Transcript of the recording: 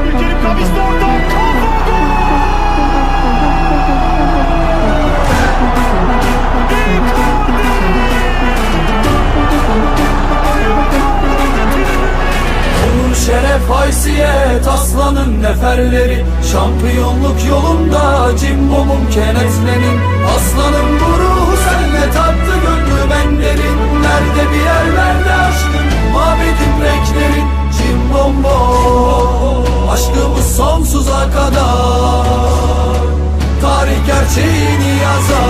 Abdülkerim kavisli orta. Kafa şeref haysiyet aslanın neferleri Şampiyonluk yolunda cimbomum kenetlenin gerçeğini yazar.